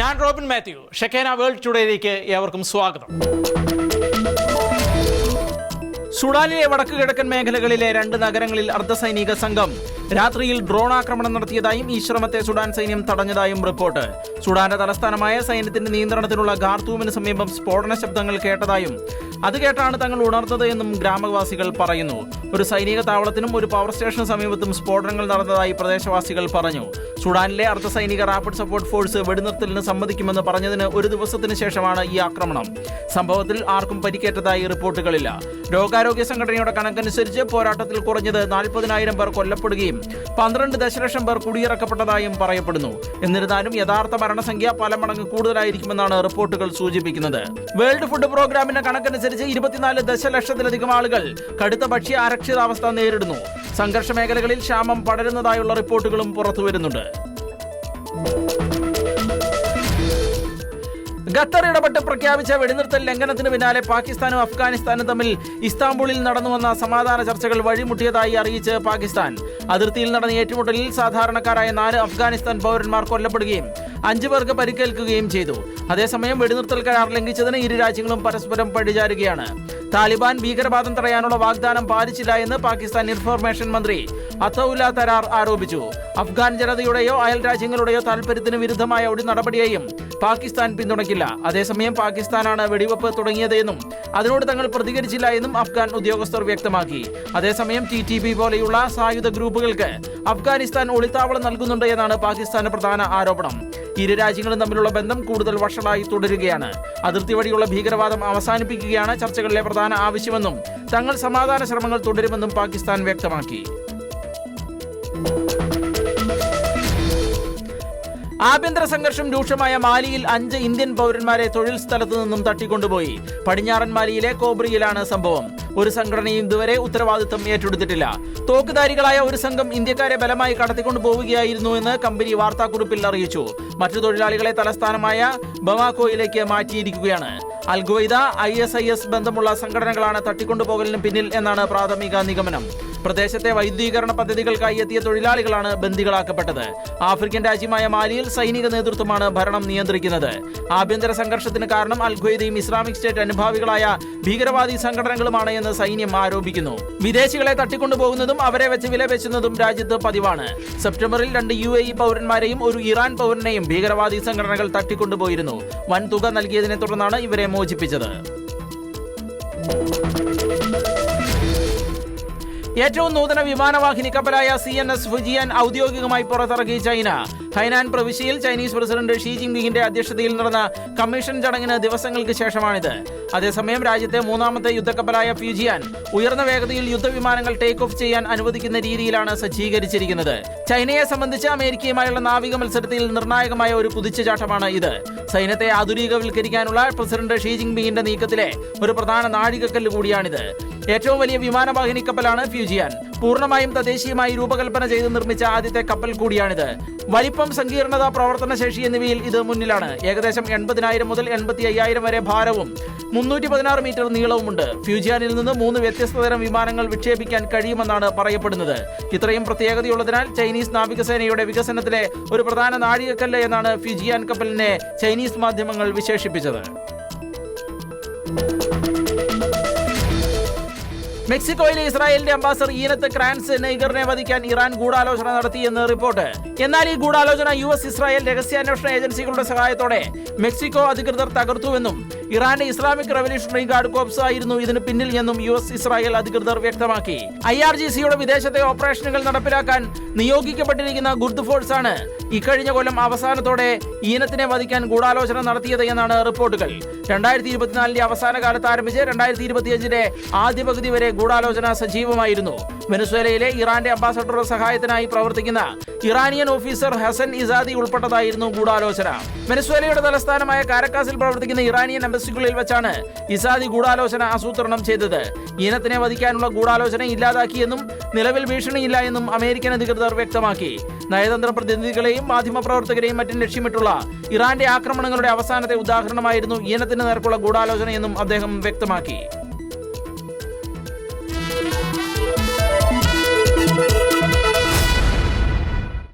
ഞാൻ Robin Mathew. Shekinah world ടുഡേയിലേക്ക് ഏവർക്കും സ്വാഗതം. സുഡാനിലെ വടക്കു കിഴക്കൻ മേഖലകളിലെ രണ്ട് നഗരങ്ങളിൽ അർദ്ധസൈനിക സംഘം രാത്രിയിൽ ഡ്രോൺ ആക്രമണം നടത്തിയതായും ഈ ശ്രമത്തെ സുഡാൻ സൈന്യം തടഞ്ഞതായും റിപ്പോർട്ട്. സുഡാന്റെ തലസ്ഥാനമായ സൈന്യത്തിന്റെ നിയന്ത്രണത്തിലുള്ള ഖാർത്തൂമിന് സമീപം സ്ഫോടന ശബ്ദങ്ങൾ കേട്ടതായും അത് കേട്ടാണ് തങ്ങൾ ഉണർന്നത് എന്നും ഗ്രാമവാസികൾ പറയുന്നു. ഒരു സൈനിക താവളത്തിനും ഒരു പവർ സ്റ്റേഷന് സമീപത്തും സ്ഫോടനങ്ങൾ നടന്നതായി പ്രദേശവാസികൾ പറഞ്ഞു. സുഡാനിലെ അർദ്ധസൈനിക റാപ്പിഡ് സപ്പോർട്ട് ഫോഴ്സ് വെടിനിർത്തലിന് സമ്മതിക്കുമെന്ന് പറഞ്ഞതിന് ഒരു ദിവസത്തിന് ശേഷമാണ് ഈ ആക്രമണം. സംഭവത്തിൽ ആർക്കും പരിക്കേറ്റതായി റിപ്പോർട്ടുകളില്ല. രോഗാരോഗ്യ സംഘടനയുടെ കണക്കനുസരിച്ച് പോരാട്ടത്തിൽ കുറഞ്ഞത് നാൽപ്പതിനായിരം പേർ കൊല്ലപ്പെടുകയും പന്ത്രണ്ട് ദശലക്ഷം പേർ കുടിയിറക്കപ്പെട്ടതായും പറയപ്പെടുന്നു. എന്നിരുന്നാലും യഥാർത്ഥ മരണസംഖ്യ പല മടങ്ങ് കൂടുതലായിരിക്കുമെന്നാണ് റിപ്പോർട്ടുകൾ സൂചിപ്പിക്കുന്നത്. വേൾഡ് ഫുഡ് പ്രോഗ്രാമിന്റെ കണക്കനുസരിച്ച് ഇരുപത്തിനാല് ദശലക്ഷത്തിലധികം ആളുകൾ കടുത്ത ഭക്ഷ്യ അരക്ഷിതാവസ്ഥ നേരിടുന്നു. സംഘർഷ മേഖലകളിൽ ക്ഷാമം പടരുന്നതായുള്ള റിപ്പോർട്ടുകളും പുറത്തുവരുന്നുണ്ട് ഖത്തർ ഇടപെട്ട് പ്രഖ്യാപിച്ച വെടിനിർത്തൽ ലംഘനത്തിന് പിന്നാലെ പാകിസ്ഥാനും അഫ്ഗാനിസ്ഥാനും തമ്മിൽ ഇസ്താംബൂളിൽ നടന്നുവന്ന സമാധാന ചർച്ചകൾ വഴിമുട്ടിയതായി അറിയിച്ച് പാകിസ്ഥാൻ. അതിർത്തിയിൽ നടന്ന ഏറ്റുമുട്ടലിൽ സാധാരണക്കാരായ നാല് അഫ്ഗാനിസ്ഥാൻ പൗരന്മാർ കൊല്ലപ്പെടുകയും അഞ്ചു പേർക്ക് പരിക്കേൽക്കുകയും ചെയ്തു. അതേസമയം വെടിനിർത്തൽ കരാർ ലംഘിച്ചതിന് ഇരു രാജ്യങ്ങളും പരസ്പരം പഴിചാരുകയാണ് താലിബാൻ ഭീകരവാദം തടയാനുള്ള വാഗ്ദാനം പാലിച്ചില്ല എന്ന് പാകിസ്ഥാൻ ഇൻഫർമേഷൻ മന്ത്രി അത്തൌല തരാർ ആരോപിച്ചു. അഫ്ഗാൻ ജനതയുടെയോ അയൽ രാജ്യങ്ങളുടെയോ താൽപര്യത്തിന് വിരുദ്ധമായ ഒരു നടപടിയെയും പാകിസ്ഥാൻ പിന്തുണയ്ക്കില്ല. അതേസമയം പാകിസ്ഥാനാണ് വെടിവെപ്പ് തുടങ്ങിയതെന്നും അതിനോട് തങ്ങൾ പ്രതികരിച്ചില്ല എന്നും അഫ്ഗാൻ ഉദ്യോഗസ്ഥർ വ്യക്തമാക്കി. അതേസമയം ടി ടി പി പോലെയുള്ള സായുധ ഗ്രൂപ്പുകൾക്ക് അഫ്ഗാനിസ്ഥാൻ ഒളിത്താവളം നൽകുന്നുണ്ട് എന്നാണ് പാകിസ്ഥാന്റെ പ്രധാന ആരോപണം. ഇരു രാജ്യങ്ങളും തമ്മിലുള്ള ബന്ധം കൂടുതൽ വഷളായി തുടരുകയാണ്. അതിർത്തി വഴിയുള്ള ഭീകരവാദം അവസാനിപ്പിക്കുകയാണ് ചർച്ചകളിലെ പ്രധാന ആവശ്യമെന്നും തങ്ങൾ സമാധാന ശ്രമങ്ങൾ തുടരുമെന്നും പാകിസ്ഥാൻ വ്യക്തമാക്കി. ആഭ്യന്തര സംഘർഷം രൂക്ഷമായ മാലിയിൽ അഞ്ച് ഇന്ത്യൻ പൗരന്മാരെ തൊഴിൽ സ്ഥലത്തു നിന്നും തട്ടിക്കൊണ്ടുപോയി. പടിഞ്ഞാറൻ മാലിയിലെ കോബ്രിയിലാണ് സംഭവം. ഒരു സംഘടനയും ഇതുവരെ ഉത്തരവാദിത്തം ഏറ്റെടുത്തിട്ടില്ല. തോക്കുധാരികളായ ഒരു സംഘം ഇന്ത്യക്കാരെ ബലമായി കടത്തിക്കൊണ്ടു പോവുകയായിരുന്നു എന്ന് കമ്പനി വാർത്താക്കുറിപ്പിൽ അറിയിച്ചു. മറ്റു തൊഴിലാളികളെ തലസ്ഥാനമായ ബമാക്കോയിലേക്ക് മാറ്റിയിരിക്കുകയാണ്. Al Qaeda I S I S ബന്ധമുള്ള സംഘടനകളാണ് തട്ടിക്കൊണ്ടുപോകലിന് പിന്നിൽ എന്നാണ് പ്രാഥമിക നിഗമനം. പ്രദേശത്തെ വൈദ്യുതീകരണ പദ്ധതികൾക്കായി എത്തിയ തൊഴിലാളികളാണ് ബന്ദികളാക്കപ്പെട്ടത്. ആഫ്രിക്കൻ രാജ്യമായ മാലിയിൽ സൈനിക നേതൃത്വമാണ് ഭരണം നിയന്ത്രിക്കുന്നത്. ആഭ്യന്തര സംഘർഷത്തിന് കാരണം അൽഖ്വയ്ദയും ഇസ്ലാമിക് സ്റ്റേറ്റ് അനുഭാവികളായ ഭീകരവാദി സംഘടനകളുമാണ് എന്ന് സൈന്യം ആരോപിക്കുന്നു. വിദേശികളെ തട്ടിക്കൊണ്ടുപോകുന്നതും അവരെ വെച്ച് വിലപേശുന്നതും രാജ്യത്ത് പതിവാണ്. സെപ്റ്റംബറിൽ രണ്ട് യു എ ഇ പൗരന്മാരെയും ഒരു ഇറാൻ പൗരനെയും ഭീകരവാദി സംഘടനകൾ തട്ടിക്കൊണ്ടുപോയിരുന്നു. വൻ തുക നൽകിയതിനെ തുടർന്നാണ് ഇവരെ മോചിപ്പിച്ചത്. ഏറ്റവും നൂതന വിമാനവാഹിനി കപ്പലായ സി എൻ എസ് ഫുജിയൻ ഔദ്യോഗികമായി പുറത്തിറക്കി ചൈന. ഹൈനാൻ പ്രവിശ്യയിൽ ചൈനീസ് പ്രസിഡന്റ് ഷീ ജിൻപിങ്ങിന്റെ അധ്യക്ഷതയിൽ നടന്ന കമ്മീഷൻ ചടങ്ങിന് ദിവസങ്ങൾക്ക് ശേഷമാണിത്. അതേസമയം രാജ്യത്തെ മൂന്നാമത്തെ യുദ്ധക്കപ്പലായ ഫ്യൂജിയാൻ ഉയർന്ന വേഗതയിൽ യുദ്ധവിമാനങ്ങൾ ടേക്ക് ഓഫ് ചെയ്യാൻ അനുവദിക്കുന്ന രീതിയിലാണ് സജ്ജീകരിച്ചിരിക്കുന്നത്. ചൈനയെ സംബന്ധിച്ച് അമേരിക്കയുമായുള്ള നാവിക മത്സരത്തിൽ നിർണായകമായ ഒരു കുതിച്ചുചാട്ടമാണ് ഇത്. സൈന്യത്തെ ആധുനികവൽക്കരിക്കാനുള്ള പ്രസിഡന്റ് ഷീ ജിൻപിങ്ങിന്റെ നീക്കത്തിലെ ഒരു പ്രധാന നാഴികക്കല്ല് കൂടിയാണിത്. ഏറ്റവും വലിയ വിമാനവാഹിനി കപ്പലാണ് ഫ്യൂജിയാൻ. പൂർണമായും തദ്ദേശീയമായി രൂപകൽപ്പന ചെയ്ത് നിർമ്മിച്ച ആദ്യത്തെ കപ്പൽ കൂടിയാണിത്. വലിപ്പം സങ്കീർണത പ്രവർത്തനശേഷി എന്നിവയിൽ ഇത് മുന്നിലാണ്. ഏകദേശം എൺപതിനായിരം മുതൽ എൺപത്തി അയ്യായിരം വരെ ഭാരവും മുന്നൂറ്റി പതിനാറ് മീറ്റർ നീളവുമുണ്ട്. ഫ്യൂജിയാനിൽ നിന്ന് മൂന്ന് വ്യത്യസ്ത തരം വിമാനങ്ങൾ വിക്ഷേപിക്കാൻ കഴിയുമെന്നാണ് പറയപ്പെടുന്നത്. ഇത്രയും പ്രത്യേകതയുള്ളതിനാൽ ചൈനീസ് നാവികസേനയുടെ വികസനത്തിലെ ഒരു പ്രധാന നാഴികക്കല്ല് എന്നാണ് ഫ്യൂജിയാൻ കപ്പലിനെ ചൈനീസ് മാധ്യമങ്ങൾ വിശേഷിപ്പിച്ചത്. മെക്സിക്കോയിലെ ഇസ്രായേലിന്റെ അംബാസഡർ ഈനത്ത് ക്രാൻസ് നെയ്ഗറിനെ വധിക്കാൻ ഇറാൻ ഗൂഢാലോചന നടത്തിയെന്ന് റിപ്പോർട്ട്. എന്നാൽ ഈ ഗൂഢാലോചന യു എസ് ഇസ്രായേൽ രഹസ്യാന്വേഷണ ഏജൻസികളുടെ സഹായത്തോടെ മെക്സിക്കോ അധികൃതർ തകർത്തുവെന്നും ഇറാന്റെ ഇസ്ലാമിക് റവല്യൂഷണറി ഗാർഡ് കോപ്സ് ആയിരുന്നു ഇതിന് പിന്നിൽ എന്നും യു എസ് ഇസ്രായേൽ അധികൃതർ വ്യക്തമാക്കി. ഐ ആർ ജി സിയുടെ വിദേശത്തെ ഓപ്പറേഷനുകൾ നടപ്പിലാക്കാൻ നിയോഗിക്കപ്പെട്ടിരിക്കുന്ന ഗുർദ് ഫോഴ്സ് ആണ് ഇക്കഴിഞ്ഞ കൊല്ലം അവസാനത്തോടെ ഈനത്തിനെ വധിക്കാൻ ഗൂഢാലോചന നടത്തിയത് എന്നാണ് റിപ്പോർട്ടുകൾ. രണ്ടായിരത്തി ഇരുപത്തിനാലിന്റെ അവസാന കാലത്ത് ആരംഭിച്ച് രണ്ടായിരത്തി ഇരുപത്തിയഞ്ചിന്റെ ആദ്യ പകുതി വരെ ഗൂഢാലോചന സജീവമായിരുന്നു. വെനസ്വേലയിലെ ഇറാന്റെ അംബാസഡറുടെ സഹായത്തിനായി പ്രവർത്തിക്കുന്ന ഇറാനിയൻ ഓഫീസർ ഹസൻ ഇസാദി ഉൾപ്പെട്ടതായിരുന്നു ഗൂഢാലോചന. വെനസ്വേലയുടെ തലസ്ഥാനമായ കാരക്കാസിൽ പ്രവർത്തിക്കുന്ന ഇറാനിയൻ എംബസിക്കുള്ളിൽ വെച്ചാണ് ഇസാദി ഗൂഢാലോചന ആസൂത്രണം ചെയ്തത്. ഈനത്തിനെ വധിക്കാനുള്ള ഗൂഢാലോചന ഇല്ലാതാക്കിയെന്നും നിലവിൽ ഭീഷണിയില്ല എന്നും അമേരിക്കൻ അധികൃതർ വ്യക്തമാക്കി. നയതന്ത്ര പ്രതിനിധികളെയും മാധ്യമപ്രവർത്തകരെയും മറ്റും ലക്ഷ്യമിട്ടുള്ള ഇറാന്റെ ആക്രമണങ്ങളുടെ അവസാനത്തെ ഉദാഹരണമായിരുന്നു ഈനത്തിന് നേർക്കുള്ള ഗൂഢാലോചനയെന്നും അദ്ദേഹം വ്യക്തമാക്കി.